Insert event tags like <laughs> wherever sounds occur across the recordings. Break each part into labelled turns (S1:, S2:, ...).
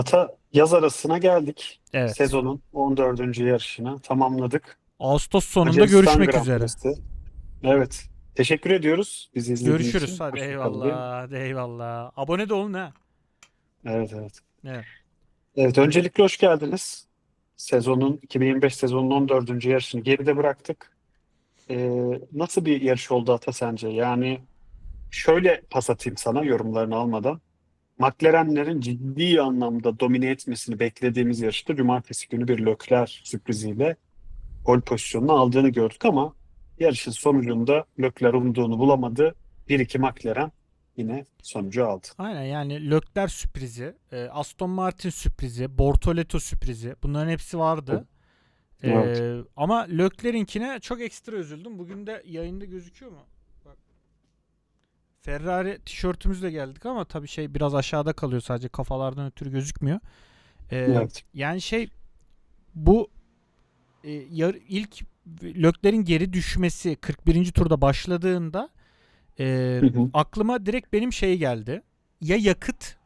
S1: Ata yaz arasına geldik.
S2: Evet.
S1: Sezonun 14. yarışına tamamladık.
S2: Ağustos sonunda
S1: Macaristan
S2: görüşmek
S1: Grand
S2: üzere.
S1: Prix'si. Evet. Teşekkür ediyoruz bizi izlediğiniz için.
S2: Görüşürüz. Hadi
S1: Hoşça kalın
S2: eyvallah. Eyvallah. Abone de olun ha.
S1: Evet evet.
S2: Evet.
S1: Evet öncelikle hoş geldiniz. Sezonun 2025 sezonunun 14. yarışını geride bıraktık. Ee, nasıl bir yarış oldu Ata sence? Yani şöyle pas atayım sana yorumlarını almadan. McLaren'lerin ciddi anlamda domine etmesini beklediğimiz yarışta cumartesi günü bir Leclerc sürpriziyle pole pozisyonunu aldığını gördük ama yarışın sonucunda Leclerc umduğunu bulamadı. 1-2 McLaren yine sonucu aldı.
S2: Aynen yani Leclerc sürprizi, e, Aston Martin sürprizi, Bortoleto sürprizi bunların hepsi vardı. E,
S1: Evet.
S2: ama Leclerc'inkine çok ekstra üzüldüm. Bugün de yayında gözüküyor mu? Ferrari tişörtümüzle geldik ama tabii şey biraz aşağıda kalıyor sadece kafalardan ötürü gözükmüyor. E,
S1: Evet.
S2: Yani şey bu e, yar- ilk Lökler'in geri düşmesi 41. turda başladığında e,
S1: Hı hı.
S2: aklıma direkt benim şey geldi. Ya yakıt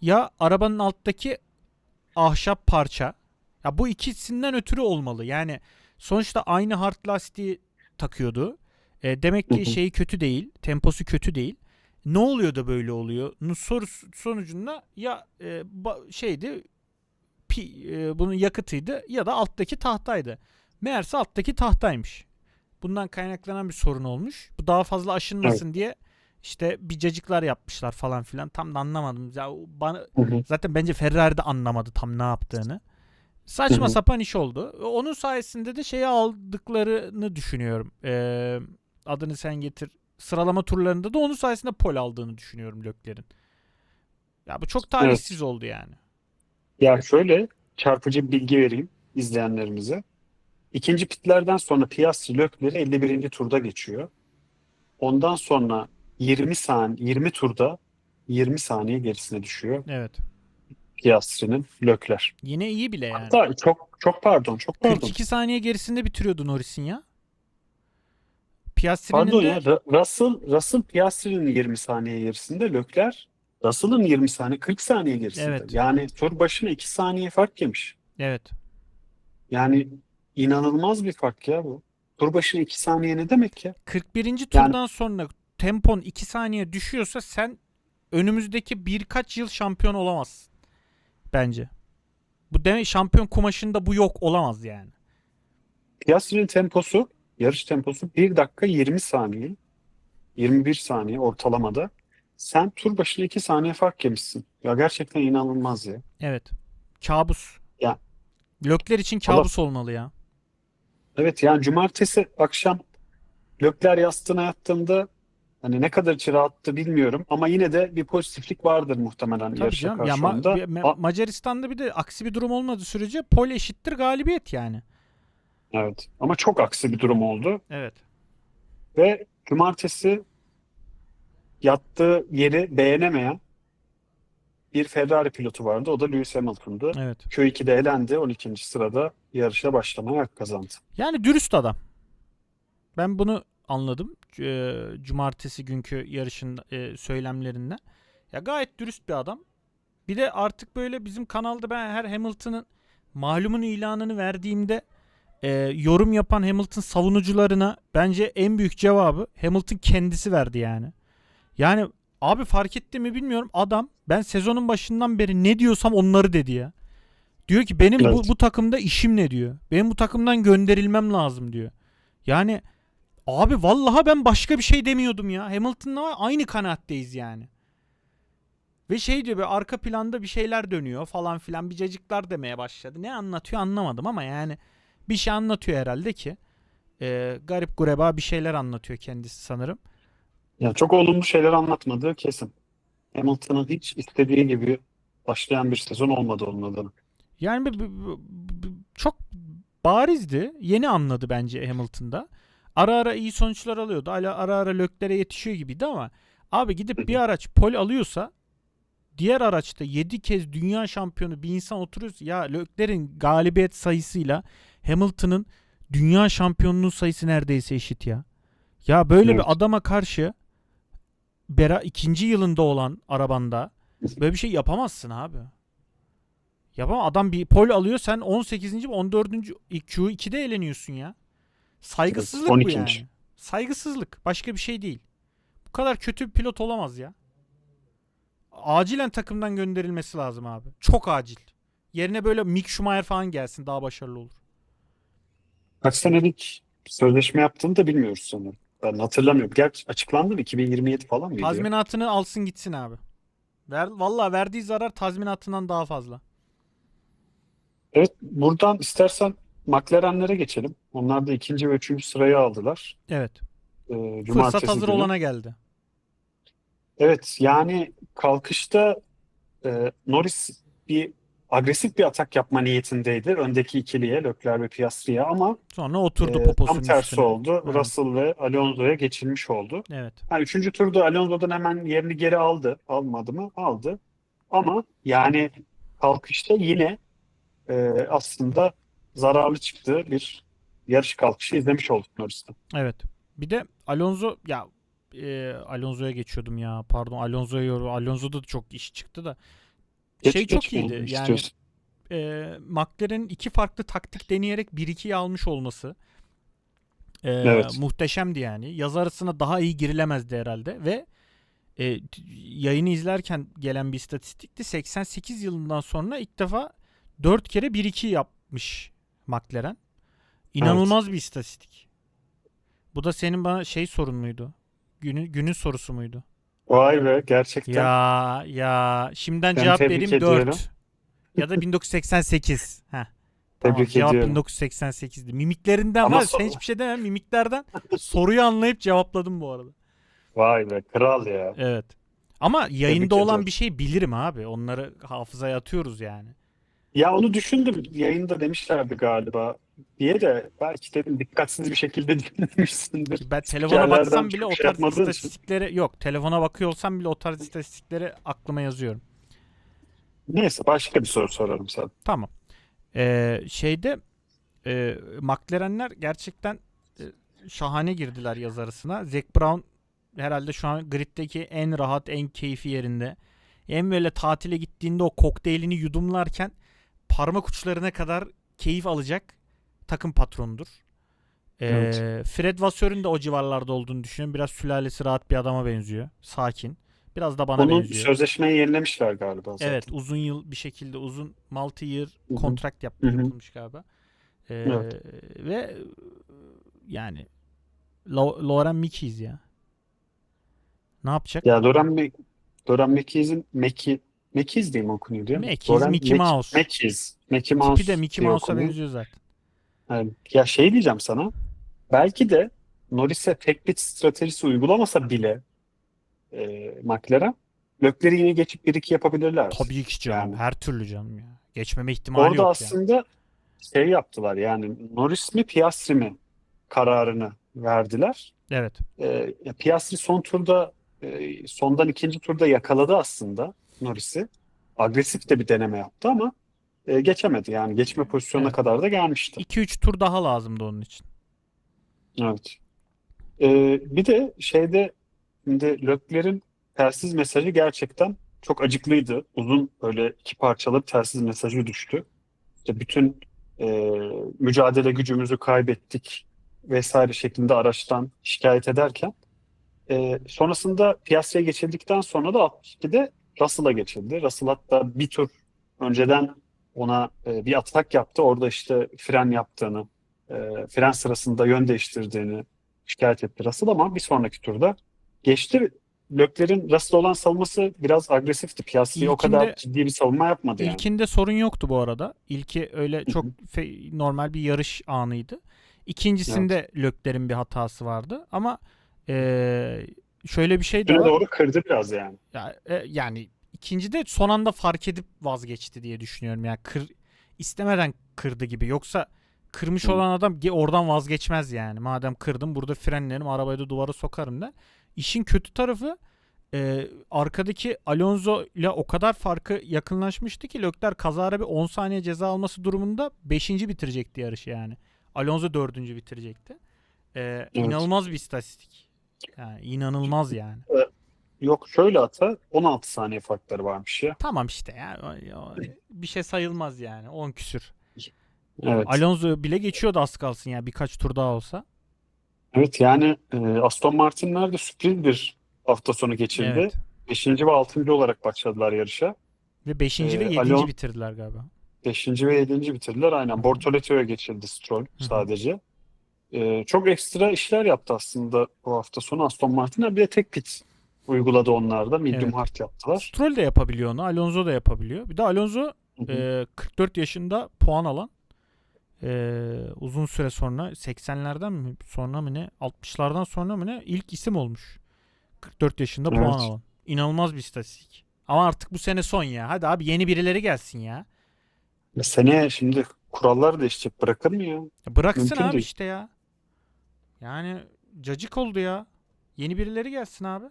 S2: ya arabanın alttaki ahşap parça. Ya bu ikisinden ötürü olmalı. Yani sonuçta aynı hard lastiği takıyordu. E, demek ki şeyi kötü değil, temposu kötü değil. Ne oluyor da böyle oluyor? Soru sonucunda ya e, ba- şeydi pi, e, bunun yakıtıydı ya da alttaki tahtaydı. Meğerse alttaki tahtaymış. Bundan kaynaklanan bir sorun olmuş. Bu daha fazla aşınmasın diye işte bir cacıklar yapmışlar falan filan. Tam da anlamadım. Ya bana
S1: Hı hı.
S2: zaten bence Ferrari de anlamadı tam ne yaptığını. Saçma
S1: Hı hı.
S2: sapan iş oldu. Onun sayesinde de şeyi aldıklarını düşünüyorum. Ee, adını sen getir. Sıralama turlarında da onun sayesinde pol aldığını düşünüyorum Lökler'in. Ya bu çok talihsiz oldu yani.
S1: Ya şöyle çarpıcı bilgi vereyim izleyenlerimize. İkinci pitlerden sonra Piastri Leclerc'i 51. turda geçiyor. Ondan sonra 20 saniye 20 turda 20 saniye gerisine düşüyor
S2: Evet.
S1: Piastri'nin Leclerc.
S2: Yine iyi bile yani.
S1: Hatta çok çok pardon çok pardon.
S2: 42 saniye gerisinde bitiriyordu Norris'in ya. Piastri'nin
S1: Pardon
S2: de
S1: ya Ra- Russell Russell Piastri'nin 20 saniye gerisinde Leclerc Russell'ın 20 saniye 40 saniye gerisinde.
S2: Evet.
S1: Yani tur başına 2 saniye fark yemiş.
S2: evet.
S1: Yani inanılmaz bir fark ya bu. Tur başına 2 saniye ne demek ya?
S2: 41. turdan sonra tempon 2 saniye düşüyorsa sen önümüzdeki birkaç yıl şampiyon olamazsın. Bence. Bu demek şampiyon kumaşında bu yok olamaz yani.
S1: Piastri'nin temposu, yarış temposu 1 dakika 20 saniye. 21 saniye ortalamada. Sen tur başına 2 saniye fark yemişsin. Ya gerçekten inanılmaz ya.
S2: Evet. Kabus.
S1: Ya.
S2: Lökler için kabus olmalı ya.
S1: Evet yani cumartesi akşam Leclerc yastığına yattığında hani ne kadar içi rahattı bilmiyorum ama yine de bir pozitiflik vardır muhtemelen
S2: Tabii
S1: yarışa
S2: canım. Ya Ma-
S1: onda.
S2: bir- Me-
S1: A-
S2: Macaristan'da bir de aksi bir durum olmadığı sürece pol eşittir galibiyet yani.
S1: Evet ama çok aksi bir durum oldu
S2: Evet.
S1: ve cumartesi yattığı yeri beğenemeyen bir Ferrari pilotu vardı. O da Lewis Hamilton'dı.
S2: Evet.
S1: Q2'de elendi. 12. sırada yarışa başlamaya hak kazandı.
S2: Yani dürüst adam. Ben bunu anladım. e, cumartesi günkü yarışın e, söylemlerinden. Ya gayet dürüst bir adam. Bir de artık böyle bizim kanalda ben her Hamilton'ın malumun ilanını verdiğimde e, yorum yapan Hamilton savunucularına bence en büyük cevabı Hamilton kendisi verdi yani. Yani abi fark etti mi bilmiyorum adam ben sezonun başından beri ne diyorsam onları dedi ya. Diyor ki benim bu,
S1: Evet.
S2: bu takımda işim ne diyor. Benim bu takımdan gönderilmem lazım diyor. Yani abi vallahi ben başka bir şey demiyordum ya. Hamilton'la aynı kanaatteyiz yani. Ve şey diyor böyle arka planda bir şeyler dönüyor falan filan bir cacıklar demeye başladı. Ne anlatıyor anlamadım ama yani bir şey anlatıyor herhalde ki. Ee, garip gureba bir şeyler anlatıyor kendisi sanırım.
S1: Yani çok olumlu şeyler anlatmadığı kesin. Hamilton'ın hiç istediği gibi başlayan bir sezon olmadı onun adına.
S2: Yani b- b- b- çok barizdi. Yeni anladı bence Hamilton'da. Ara ara iyi sonuçlar alıyordu. Ara ara, ara Lökler'e yetişiyor gibiydi ama abi gidip bir araç pol alıyorsa diğer araçta 7 kez dünya şampiyonu bir insan oturuyorsa ya Lökler'in galibiyet sayısıyla Hamilton'ın dünya şampiyonluğu sayısı neredeyse eşit ya. Ya böyle
S1: Evet.
S2: bir adama karşı bera ikinci yılında olan arabanda böyle bir şey yapamazsın abi. Yapamam. Adam bir pol alıyor sen 18. 14. Q2'de eğleniyorsun ya. Saygısızlık bu
S1: 12.
S2: yani. Saygısızlık. Başka bir şey değil. Bu kadar kötü bir pilot olamaz ya. Acilen takımdan gönderilmesi lazım abi. Çok acil. Yerine böyle Mick Schumacher falan gelsin daha başarılı olur.
S1: Kaç senelik sözleşme yaptığını da bilmiyoruz sanırım. Ben hatırlamıyorum. Gerçi açıklandı mı? 2027 falan mıydı?
S2: Tazminatını alsın gitsin abi. Ver, vallahi verdiği zarar tazminatından daha fazla.
S1: Evet, buradan istersen McLaren'lere geçelim. Onlar da ikinci ve üçüncü sırayı aldılar.
S2: Evet.
S1: Ee,
S2: Fırsat hazır
S1: günü.
S2: olana geldi.
S1: Evet, yani kalkışta e, Norris bir agresif bir atak yapma niyetindeydi. Öndeki ikiliye, Leclerc ve Piastri'ye ama
S2: Sonra oturdu
S1: e,
S2: poposunun
S1: tam tersi
S2: üstüne.
S1: oldu.
S2: Evet.
S1: Russell ve Alonso'ya geçilmiş oldu.
S2: Evet.
S1: Ha, üçüncü turda Alonso'dan hemen yerini geri aldı. Almadı mı? Aldı. Ama yani kalkışta yine e, aslında zararlı çıktığı bir yarış kalkışı izlemiş olduk Norris'ten.
S2: Evet. Bir de Alonso ya e, Alonso'ya geçiyordum ya. Pardon Alonso'ya Alonso'da da çok iş çıktı da.
S1: Geç-
S2: şey çok iyiydi. Yani e, McLaren'in iki farklı taktik deneyerek 1-2'yi almış olması e,
S1: Evet.
S2: muhteşemdi yani. Yaz arasına daha iyi girilemezdi herhalde ve e, yayını izlerken gelen bir istatistikti. 88 yılından sonra ilk defa 4 kere 1-2 yapmış McLaren. İnanılmaz bir istatistik. Bu da senin bana şey sorun muydu? Günün günün sorusu muydu?
S1: Vay be gerçekten.
S2: Ya ya şimdiden
S1: Ben
S2: cevap
S1: tebrik
S2: vereyim
S1: ediyorum.
S2: 4. Ya da 1988. Heh.
S1: Tebrik
S2: cevap
S1: ediyorum.
S2: 1988'di. Mimiklerinden
S1: Ama
S2: var. Sen hiçbir şey demem. Mimiklerden soruyu anlayıp cevapladım bu arada.
S1: Vay be kral ya.
S2: Evet. Ama yayında olan
S1: ediyorum.
S2: bir şey bilirim abi. Onları hafızaya atıyoruz yani.
S1: Ya onu düşündüm. Yayında demişlerdi galiba diye de belki dedim dikkatsiz bir şekilde <laughs> dinlemişsindir.
S2: Ben telefona baksam bile o
S1: şey
S2: tarz
S1: için.
S2: istatistikleri yok. Telefona bakıyor olsam bile o tarz istatistikleri aklıma yazıyorum.
S1: Neyse başka bir soru sorarım sana.
S2: Tamam. Ee, şeyde e, McLaren'ler gerçekten e, şahane girdiler yaz arasına. Zac Brown herhalde şu an griddeki en rahat, en keyfi yerinde. En böyle tatile gittiğinde o kokteylini yudumlarken parmak uçlarına kadar keyif alacak takım patronudur. Ee,
S1: Evet.
S2: Fred Vasseur'ün de o civarlarda olduğunu düşünüyorum. Biraz sülalesi rahat bir adama benziyor. Sakin. Biraz da bana
S1: Onun
S2: benziyor.
S1: sözleşmeyi yenilemişler galiba zaten.
S2: Evet uzun yıl bir şekilde uzun multi-year
S1: Hı hı.
S2: kontrakt yap, yapılmış galiba. Ee,
S1: Evet.
S2: Ve yani Lo- Lauren Mickey's ya. Ne yapacak?
S1: Ya Doran Mek Doran Mekiz'in Meki Mekiz diye mi okunuyor diyor?
S2: Mekiz,
S1: Doran
S2: Mickey Mouse.
S1: Mekiz. Mickey Mouse
S2: Tipi de Mickey Mouse'a benziyor zaten.
S1: Yani, ya şey diyeceğim sana. Belki de Norris'e tek pit stratejisi uygulamasa bile e, McLaren Leclerc'i yine geçip 1-2 yapabilirler.
S2: Tabii ki canım.
S1: Yani.
S2: Her türlü canım ya. Geçmeme ihtimali
S1: Orada
S2: yok yani.
S1: aslında şey yaptılar yani Norris mi Piastri mi kararını verdiler.
S2: Evet.
S1: E, Piastri son turda e, sondan ikinci turda yakaladı aslında Norris'i. Agresif de bir deneme yaptı ama e, geçemedi. Yani geçme pozisyonuna
S2: Evet.
S1: kadar da gelmişti.
S2: 2-3 tur daha lazımdı onun için.
S1: Evet. E, bir de şeyde şimdi Leclerc'in telsiz mesajı gerçekten çok acıklıydı. Uzun böyle iki parçalı telsiz mesajı düştü. İşte bütün e, mücadele gücümüzü kaybettik vesaire şeklinde araçtan şikayet ederken e, sonrasında piyasaya geçildikten sonra da 62'de Russell'a geçildi. Russell hatta bir tur önceden ona e, bir atak yaptı. Orada işte fren yaptığını, e, fren sırasında yön değiştirdiğini şikayet etti Russell ama bir sonraki turda geçti. Leclerc'in Russell'a olan savunması biraz agresifti. Piastri'ye o kadar ciddi bir savunma yapmadı yani.
S2: İlkinde sorun yoktu bu arada. İlki öyle çok fe- normal bir yarış anıydı. İkincisinde Lökler'in bir hatası vardı ama eee, şöyle bir şey de var.
S1: doğru kırdı biraz yani.
S2: Ya, e, yani ikincide son anda fark edip vazgeçti diye düşünüyorum. Yani kır istemeden kırdı gibi. Yoksa kırmış
S1: Hı.
S2: olan adam oradan vazgeçmez yani. Madem kırdım burada frenlerim arabayı da duvara sokarım da. İşin kötü tarafı e, arkadaki Alonso ile o kadar farkı yakınlaşmıştı ki Leclerc kazara bir 10 saniye ceza alması durumunda 5. bitirecekti yarışı yani. Alonso 4. bitirecekti. E, İnanılmaz bir istatistik. Yani inanılmaz yani.
S1: Yok şöyle ata 16 saniye farkları varmış ya.
S2: Tamam işte ya. o- o- bir şey sayılmaz yani. 10 küsür.
S1: Evet.
S2: Alonso bile geçiyordu az kalsın ya birkaç tur daha olsa.
S1: Evet yani e, Aston Martin'ler de sürpriz bir hafta sonu geçirdi.
S2: Evet.
S1: 5. ve 6. olarak başladılar yarışa.
S2: Ve 5. ve
S1: Ee,
S2: 7.
S1: Alon-
S2: bitirdiler galiba.
S1: 5. ve 7. bitirdiler. Aynen. Bortoletto'ya geçildi Stroll
S2: hı.
S1: sadece. E, çok ekstra işler yaptı aslında bu hafta sonu Aston Martin'ler. Bir de tek pit uyguladı onlar da. Medium
S2: Evet.
S1: hard yaptılar.
S2: Stroll de yapabiliyor onu. Alonso da yapabiliyor. Bir de Alonso
S1: Hı hı.
S2: e, 44 yaşında puan alan e, uzun süre sonra 80'lerden mi sonra mı ne 60'lardan sonra mı ne ilk isim olmuş. 44 yaşında puan
S1: Evet.
S2: alan. İnanılmaz bir istatistik. Ama artık bu sene son ya. Hadi abi yeni birileri gelsin ya.
S1: Ya seneye şimdi kurallar değişecek. Bırakır mı ya?
S2: Ya bıraksın
S1: Mümkün
S2: abi
S1: değil.
S2: işte ya. Yani cacık oldu ya. Yeni birileri gelsin abi.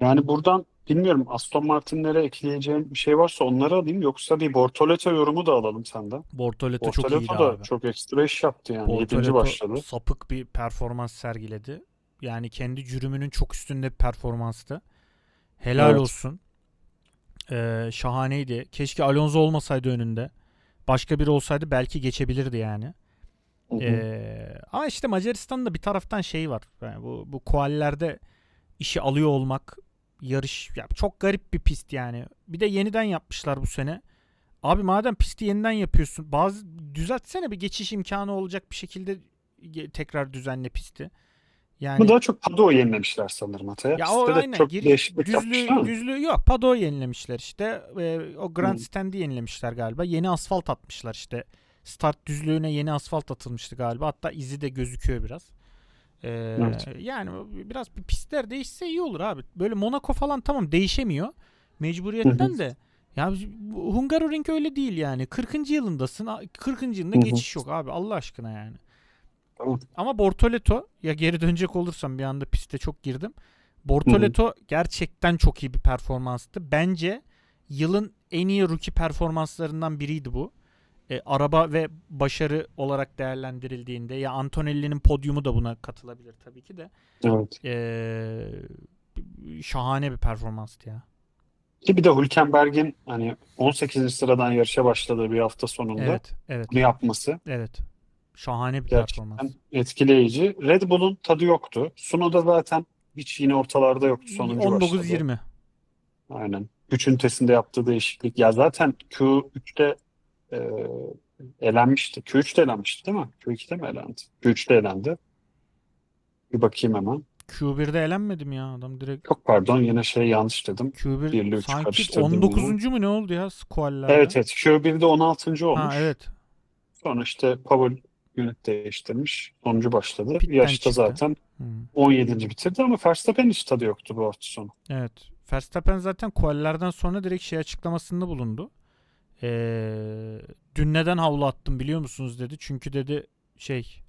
S1: Yani buradan bilmiyorum Aston Martin'lere ekleyeceğim bir şey varsa onları alayım. Yoksa bir Bortoleto yorumu da alalım senden.
S2: Bortoleto çok iyiydi
S1: Bortoleto da
S2: abi.
S1: çok ekstra iş yaptı yani. Yedinci
S2: Bortoleto
S1: başladı.
S2: sapık bir performans sergiledi. Yani kendi cürümünün çok üstünde bir performanstı. Helal
S1: Evet.
S2: olsun. Ee, şahaneydi. Keşke Alonso olmasaydı önünde. Başka biri olsaydı belki geçebilirdi yani.
S1: Hı hı.
S2: Ee, ama işte Macaristan'da bir taraftan şey var. Yani bu bu kuallerde işi alıyor olmak yarış ya çok garip bir pist yani. Bir de yeniden yapmışlar bu sene. Abi madem pisti yeniden yapıyorsun, bazı düzeltsene bir geçiş imkanı olacak bir şekilde tekrar düzenle pisti. Yani
S1: Bu daha çok Pado'yu yenilemişler sanırım Ataya.
S2: ya o
S1: Pistte de
S2: aynen
S1: çok
S2: giriş
S1: değişiklik
S2: düzlüğü düzlüğü yok. Pado'yu yenilemişler işte. Ee, o
S1: Hı.
S2: Grandstand'i yenilemişler galiba. Yeni asfalt atmışlar işte. Start düzlüğüne yeni asfalt atılmıştı galiba. Hatta izi de gözüküyor biraz. Ee,
S1: Evet.
S2: yani biraz bir pistler değişse iyi olur abi. Böyle Monaco falan tamam değişemiyor. Mecburiyetten de. Ya Hungaroring öyle değil yani. 40. yılındasın. a- 40. yılında geçiş yok abi Allah aşkına yani.
S1: Tamam.
S2: Ama Bortoleto ya geri dönecek olursam bir anda piste çok girdim. Bortoleto gerçekten çok iyi bir performanstı. Bence yılın en iyi rookie performanslarından biriydi bu. E, araba ve başarı olarak değerlendirildiğinde ya Antonelli'nin podyumu da buna katılabilir tabii ki de.
S1: Evet.
S2: E, şahane bir performanstı ya.
S1: Ki bir de Hülkenberg'in hani 18. sıradan yarışa başladığı bir hafta sonunda
S2: Evet, evet,
S1: bunu yapması
S2: evet. Şahane bir
S1: gerçekten
S2: performans.
S1: etkileyici. Red Bull'un tadı yoktu. Sunoda zaten hiç yine ortalarda yoktu. Sonuncu başladı.
S2: 19-20.
S1: Aynen. Güç ünitesinde yaptığı değişiklik. Ya zaten Q3'te e, elenmişti. Q3'te elenmişti değil mi? Q2'de mi elendi? Q3'te elendi. Bir bakayım hemen.
S2: Q1'de elenmedim ya adam direkt.
S1: Çok pardon yine şey yanlış dedim.
S2: Q1
S1: Birle üç
S2: sanki
S1: karıştırdım
S2: 19. mu ne oldu ya squall'larda?
S1: Evet evet. Q1'de 16. olmuş.
S2: Ha evet.
S1: Sonra işte Powell unit değiştirmiş. Sonuncu başladı.
S2: Pitten
S1: Yarışta
S2: çıktı.
S1: zaten
S2: Hmm.
S1: 17. bitirdi ama Verstappen hiç tadı yoktu bu hafta sonu.
S2: Evet. Verstappen zaten qual'lerden sonra direkt şey açıklamasında bulundu. Ee, dün neden havlu attım biliyor musunuz dedi. Çünkü dedi şey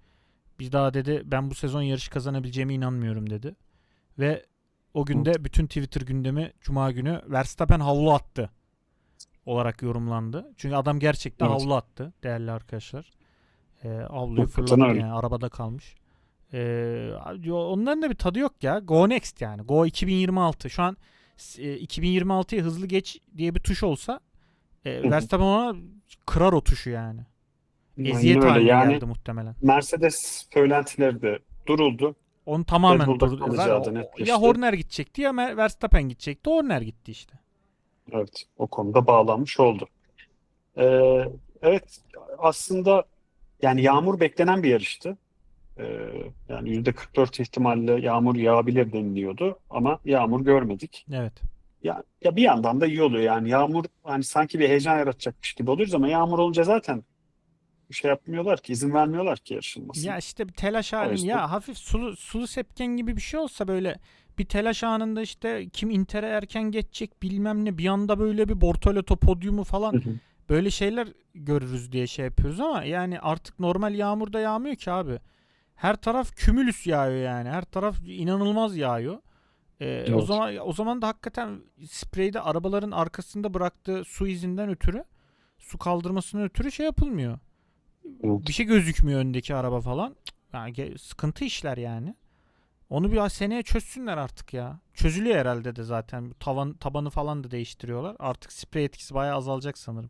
S2: bir daha dedi ben bu sezon yarış kazanabileceğime inanmıyorum dedi. Ve o günde bütün Twitter gündemi Cuma günü Verstappen havlu attı olarak yorumlandı. Çünkü adam gerçekten
S1: Evet.
S2: havlu attı değerli arkadaşlar. Havluyu
S1: Hakikaten
S2: fırlattı yani arabada kalmış. Ee, onların da bir tadı yok ya. Go next yani. Go 2026. Şu an e, 2026'ya hızlı geç diye bir tuş olsa e. Verstappen ona kırar o tuşu yani. Eziyet
S1: öyle.
S2: haline
S1: Yani
S2: geldi muhtemelen.
S1: Mercedes söylentileri de duruldu.
S2: Onu tamamen durdu. Zaten ya Horner gidecekti ya Verstappen gidecekti. Horner gitti işte.
S1: Evet, o konuda bağlanmış oldu. Ee, evet, aslında yani yağmur beklenen bir yarıştı. Ee, yani %44 ihtimalle yağmur yağabilir deniliyordu ama yağmur görmedik.
S2: Evet.
S1: Ya, ya bir yandan da iyi oluyor yani yağmur hani sanki bir heyecan yaratacakmış gibi oluyoruz ama yağmur olunca zaten bir şey yapmıyorlar ki izin vermiyorlar ki yarışılmasına.
S2: Ya işte bir telaş halin ya hafif sulu sulu sepken gibi bir şey olsa böyle bir telaş anında işte kim Inter'e erken geçecek bilmem ne bir anda böyle bir Bortoleto podyumu falan
S1: Hı hı.
S2: böyle şeyler görürüz diye şey yapıyoruz ama yani artık normal yağmur da yağmıyor ki abi. Her taraf kümülüs yağıyor yani. Her taraf inanılmaz yağıyor. Ee, o zaman o zaman da hakikaten spreyde arabaların arkasında bıraktığı su izinden ötürü su kaldırmasının ötürü şey yapılmıyor.
S1: Evet.
S2: Bir şey gözükmüyor öndeki araba falan. Yani sıkıntı işler yani. Onu bir seneye çözsünler artık ya. Çözülüyor herhalde de zaten. Tavan tabanı falan da değiştiriyorlar. Artık sprey etkisi bayağı azalacak sanırım.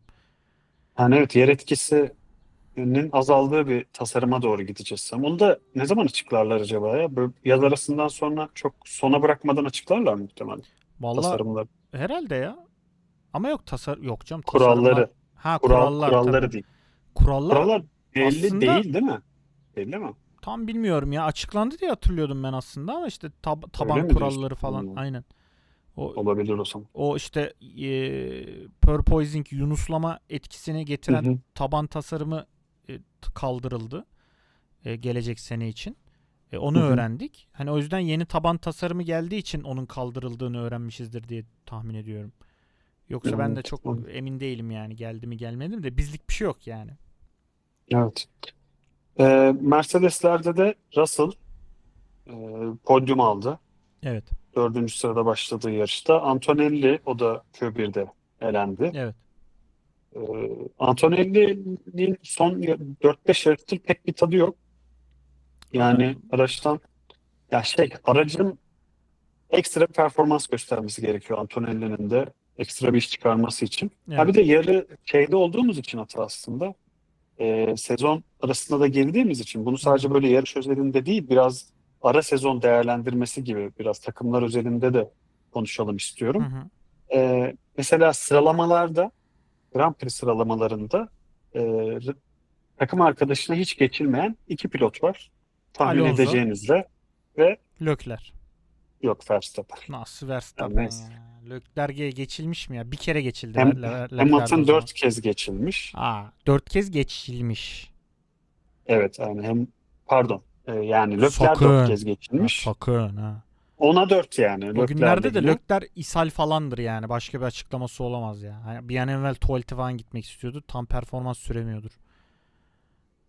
S1: Yani evet yer etkisinin azaldığı bir tasarıma doğru gideceğiz. Ama onu da ne zaman açıklarlar acaba ya? Böyle yaz arasından sonra çok sona bırakmadan açıklarlar muhtemelen
S2: Vallahi
S1: tasarımları.
S2: herhalde ya. Ama yok tasar yok canım
S1: Kuralları,
S2: tasarımlar- Ha
S1: kural,
S2: kurallar
S1: kuralları
S2: tabii.
S1: değil.
S2: Kurallar
S1: Kurallar belli
S2: aslında-
S1: değil değil mi? Belli mi?
S2: tam bilmiyorum ya. Açıklandı diye hatırlıyordum ben aslında ama işte tab- taban kuralları
S1: diyorsun?
S2: falan
S1: Hmm.
S2: aynen. O
S1: Olabilir o zaman.
S2: o işte e, porpoising yunuslama etkisini getiren
S1: Hı hı.
S2: taban tasarımı kaldırıldı e, gelecek sene için. E, onu
S1: Hı hı.
S2: öğrendik. Hani o yüzden yeni taban tasarımı geldiği için onun kaldırıldığını öğrenmişizdir diye tahmin ediyorum. Yoksa ben de
S1: Evet,
S2: çok
S1: evet.
S2: emin değilim yani geldi mi gelmedi mi de bizlik bir şey yok yani.
S1: Evet. Ee, Mercedes'lerde de Russell e, podyum aldı.
S2: Evet.
S1: Dördüncü sırada başladığı yarışta. Antonelli o da Q1'de elendi.
S2: Evet.
S1: Ee, Antonelli'nin son 4-5 yarıştır pek bir tadı yok. Yani araçtan ya şey aracın ekstra performans göstermesi gerekiyor Antonelli'nin de ekstra bir iş çıkarması için. Ha
S2: Evet.
S1: bir de yarı şeyde olduğumuz için hata aslında. Ee, sezon arasında da girdiğimiz için bunu sadece böyle yarış özelinde değil biraz ara sezon değerlendirmesi gibi biraz takımlar özelinde de konuşalım
S2: Hı
S1: istiyorum.
S2: hı.
S1: Ee, mesela sıralamalarda Grand Prix sıralamalarında e, takım arkadaşına hiç geçilmeyen iki pilot var. Tahmin
S2: Alonso.
S1: edeceğiniz üzere
S2: Lökler.
S1: yok Verstappen.
S2: Nasıl Verstappen
S1: neyse.
S2: ya? Lökler'e geçilmiş mi ya? Bir kere geçildi.
S1: Hem- Hamilton dört kez geçilmiş.
S2: Aa, dört kez geçilmiş.
S1: Evet yani hem pardon e, yani
S2: Sakın.
S1: dört kez
S2: Ha,
S1: geçilmiş.
S2: sakın ha.
S1: Ona dört yani.
S2: O günlerde de. Lökler ishal falandır yani. Başka bir açıklaması olamaz ya. Hani bir an evvel tuvalete falan gitmek istiyordu. Tam performans süremiyordur.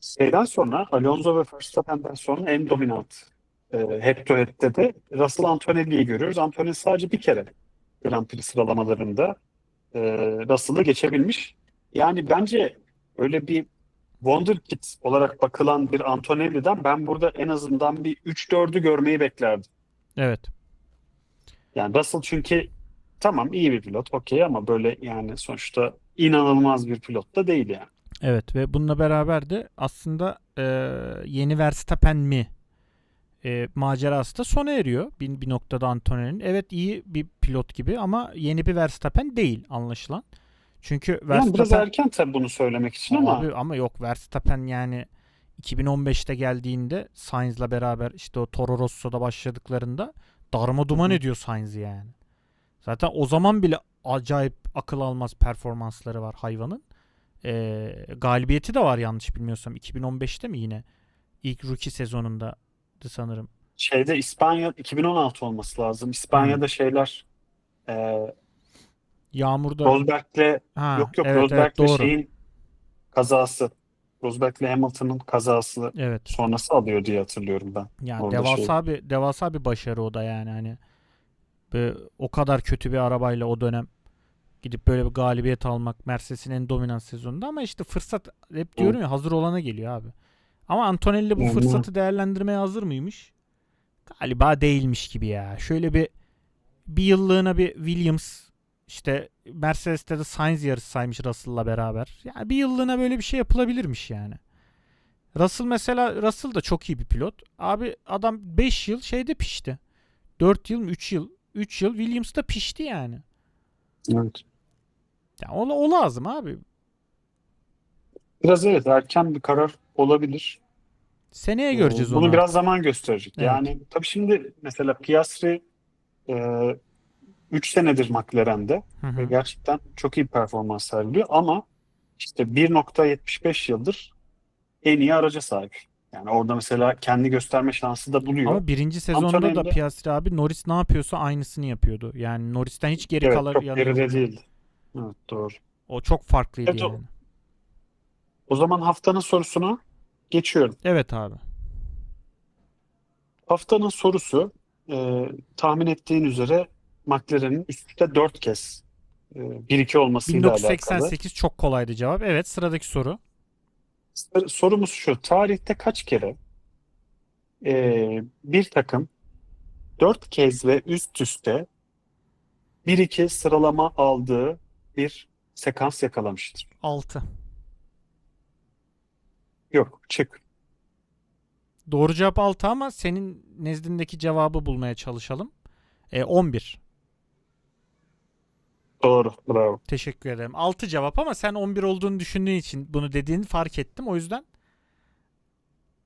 S1: Şeyden sonra Alonso ve Verstappen'den sonra en dominant e, to head'de de Russell Antonelli'yi görüyoruz. Antonelli sadece bir kere Grand Prix sıralamalarında e, Russell'ı geçebilmiş. Yani bence öyle bir wonderkid olarak bakılan bir Antonelli'den ben burada en azından bir 3-4'ü görmeyi beklerdim.
S2: Evet.
S1: Yani Russell çünkü tamam iyi bir pilot okey ama böyle yani sonuçta inanılmaz bir pilot da değil yani.
S2: Evet ve bununla beraber de aslında e, yeni Verstappen mi e, macerası da sona eriyor bir, bir noktada Antonelli'nin. Evet iyi bir pilot gibi ama yeni bir Verstappen değil anlaşılan. Çünkü
S1: Yani biraz
S2: Verstappen
S1: erken tabii bunu söylemek için ama
S2: Abi ama yok Verstappen yani 2015'te geldiğinde Sainz'la beraber işte o Toro Rosso'da başladıklarında darma duman ediyor Sainz'i yani. Zaten o zaman bile acayip akıl almaz performansları var hayvanın. Ee, galibiyeti de var yanlış bilmiyorsam 2015'te mi yine? İlk rookie sezonunda sanırım.
S1: şeyde İspanya 2016 olması lazım. İspanya'da şeyler e,
S2: Yağmurda
S1: Rosberg'le
S2: ha,
S1: yok yok
S2: evet, evet,
S1: Rosberg'le
S2: doğru.
S1: şeyin kazası Rosberg'le Hamilton'ın kazası
S2: Evet.
S1: sonrası alıyor diye hatırlıyorum ben.
S2: Yani
S1: Orada şey-
S2: devasa bir devasa bir başarı o da yani hani böyle o kadar kötü bir arabayla o dönem gidip böyle bir galibiyet almak Mercedes'in en dominant sezonunda ama işte fırsat hep diyorum ya hazır olana geliyor abi. Ama Antonelli bu fırsatı değerlendirmeye hazır mıymış? Galiba değilmiş gibi ya. Şöyle bir bir yıllığına bir Williams işte Mercedes'te de Sainz yarışsaymış Russell'la beraber. Yani bir yıllığına böyle bir şey yapılabilirmiş yani. Russell mesela Russell da çok iyi bir pilot. Abi adam 5 yıl şeyde pişti. 4 yıl 3 yıl 3 yıl Williams'ta pişti yani.
S1: Evet.
S2: Ya o, o lazım abi.
S1: Biraz evet erken bir karar olabilir.
S2: Seneye
S1: Ee,
S2: göreceğiz
S1: Bunu
S2: onu.
S1: biraz zaman gösterecek.
S2: Evet.
S1: Yani tabii şimdi mesela Piastri 3 senedir McLaren'de
S2: Hı hı.
S1: ve gerçekten çok iyi performans sergiliyor ama işte 1.75 yıldır en iyi araca sahip. Yani orada mesela kendi gösterme şansı da buluyor.
S2: Ama birinci sezonda da
S1: Antonelli-
S2: Piastri abi Norris ne yapıyorsa aynısını yapıyordu. Yani Norris'ten hiç geri
S1: Evet,
S2: kalır
S1: çok geride değildi. Evet, doğru.
S2: O çok farklıydı
S1: Evet, o-
S2: yani.
S1: O zaman haftanın sorusuna geçiyorum.
S2: Evet abi.
S1: Haftanın sorusu e, tahmin ettiğin üzere McLaren'in üst üste 4 kez e, 1-2 olmasıyla alakalı.
S2: 1988 çok kolaydı cevap. Evet sıradaki soru.
S1: Sorumuz şu. Tarihte kaç kere e, bir takım 4 kez ve üst üste 1-2 sıralama aldığı bir sekans yakalamıştır.
S2: 6.
S1: Yok, çık.
S2: Doğru cevap 6 ama senin nezdindeki cevabı bulmaya çalışalım. E, 11.
S1: Doğru, bravo.
S2: Teşekkür ederim. 6 cevap ama sen 11 olduğunu düşündüğün için bunu dediğini fark ettim. O yüzden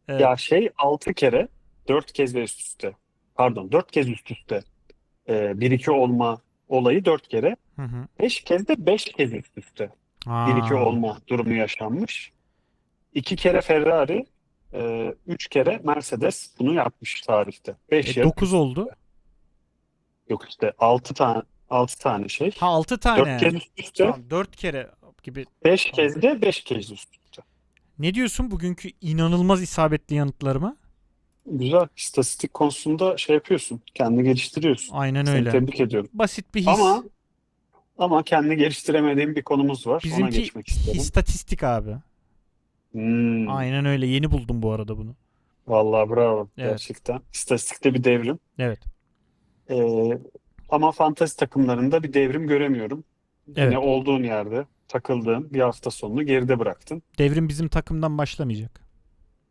S2: Evet.
S1: Ya şey 6 kere 4 kez ve üst üste. Pardon 4 kez üst üste. Ee, 1-2 olma olayı 4 kere.
S2: Hı hı.
S1: 5 kez de 5 kez üst üste.
S2: Ha.
S1: 1-2 olma durumu yaşanmış. 2 kere Ferrari, 3 kere Mercedes bunu yapmış tarihte. 5
S2: E, 9 oldu.
S1: yok işte 6 tane 6 tane şey.
S2: Ha 6 tane.
S1: 4 kez üst üste,
S2: Tamam, 4 kere gibi.
S1: 5 kez de 5 kez üst üste.
S2: Ne diyorsun bugünkü inanılmaz isabetli yanıtlarıma?
S1: Güzel. İstatistik konusunda şey yapıyorsun. Kendini geliştiriyorsun.
S2: Aynen
S1: Seni
S2: öyle.
S1: tebrik ediyorum.
S2: Basit bir his.
S1: Ama ama kendini geliştiremediğim bir konumuz var. Ona
S2: Bizimki
S1: geçmek isterim.
S2: istatistik abi.
S1: Hmm,
S2: Aynen öyle. Yeni buldum bu arada bunu.
S1: vallahi bravo.
S2: Evet.
S1: Gerçekten. İstatistikte bir devrim.
S2: Evet.
S1: Ee, ama fantasy takımlarında bir devrim göremiyorum.
S2: Evet.
S1: Yine olduğun yerde takıldığın bir hafta sonunu geride bıraktın.
S2: Devrim bizim takımdan başlamayacak.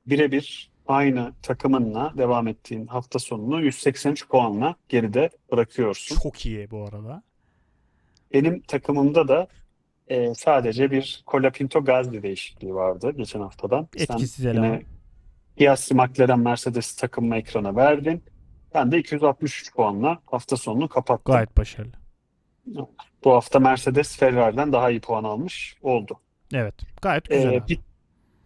S1: Birebir aynı takımınla devam ettiğin hafta sonunu 183 puanla geride bırakıyorsun.
S2: Çok iyi bu arada.
S1: Benim takımımda da e, sadece bir Colapinto Gasly değişikliği vardı geçen haftadan. Sen
S2: Etkisiz
S1: yine
S2: eleman.
S1: Piastri McLaren Mercedes takımımı ekrana verdin. Ben de 263 puanla hafta sonunu kapattım.
S2: Gayet başarılı.
S1: Bu hafta Mercedes Ferrari'den daha iyi puan almış oldu.
S2: Evet. Gayet güzel
S1: Ee, pit,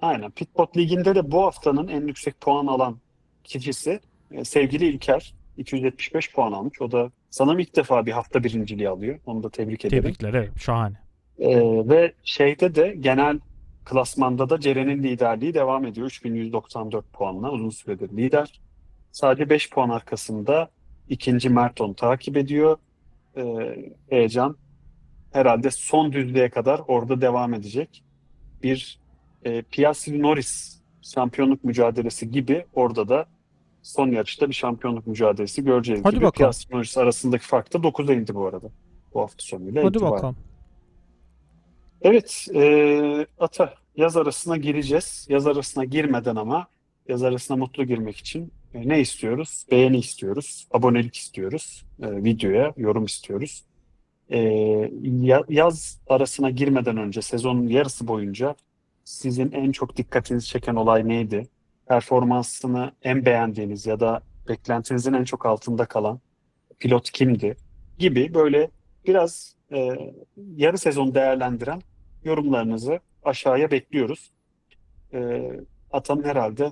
S1: aynen. Pitbot Ligi'nde de bu haftanın en yüksek puan alan kişisi e, sevgili İlker. 275 puan almış. O da sanırım ilk defa bir hafta birinciliği alıyor. Onu da tebrik ederim.
S2: Tebrikler. Evet. Şahane.
S1: Ee, ve şeyde de genel klasmanda da Ceren'in liderliği devam ediyor. 3194 puanla uzun süredir lider. Sadece 5 puan arkasında ikinci Mert onu takip ediyor. Ee, heyecan herhalde son düzlüğe kadar orada devam edecek. Bir e, Piastri Norris şampiyonluk mücadelesi gibi orada da son yarışta bir şampiyonluk mücadelesi göreceğiz
S2: Hadi
S1: gibi.
S2: bakalım.
S1: Piastri Norris arasındaki fark da 9'a indi bu arada. Bu hafta sonuyla
S2: Hadi
S1: itibaren.
S2: bakalım.
S1: Evet, eee, Ata yaz arasına gireceğiz. Yaz arasına girmeden ama yaz arasına mutlu girmek için e, ne istiyoruz? Beğeni istiyoruz, abonelik istiyoruz, e, videoya yorum istiyoruz. Ya- yaz arasına girmeden önce sezonun yarısı boyunca sizin en çok dikkatinizi çeken olay neydi? Performansını en beğendiğiniz ya da beklentinizin en çok altında kalan pilot kimdi? Gibi böyle biraz e, yarı sezon değerlendiren yorumlarınızı aşağıya bekliyoruz. Ee, Atan'ın herhalde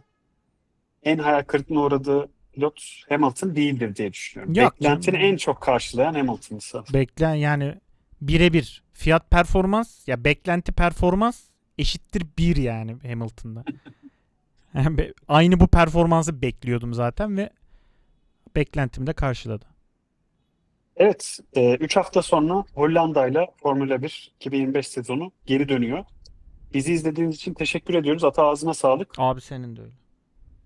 S1: en hayal kırıklığına uğradığı pilot Hamilton değildir diye düşünüyorum.
S2: Yok
S1: Beklentini
S2: canım.
S1: en çok karşılayan Hamilton'sa.
S2: Beklen yani birebir fiyat performans ya beklenti performans eşittir bir yani Hamilton'da. <laughs> Yani Aynı bu performansı bekliyordum zaten ve beklentim de karşıladı.
S1: Evet, 3 hafta sonra Hollanda ile Formula 1 2025 sezonu geri dönüyor. Bizi izlediğiniz için teşekkür ediyoruz. Ata ağzına sağlık.
S2: Abi senin de öyle.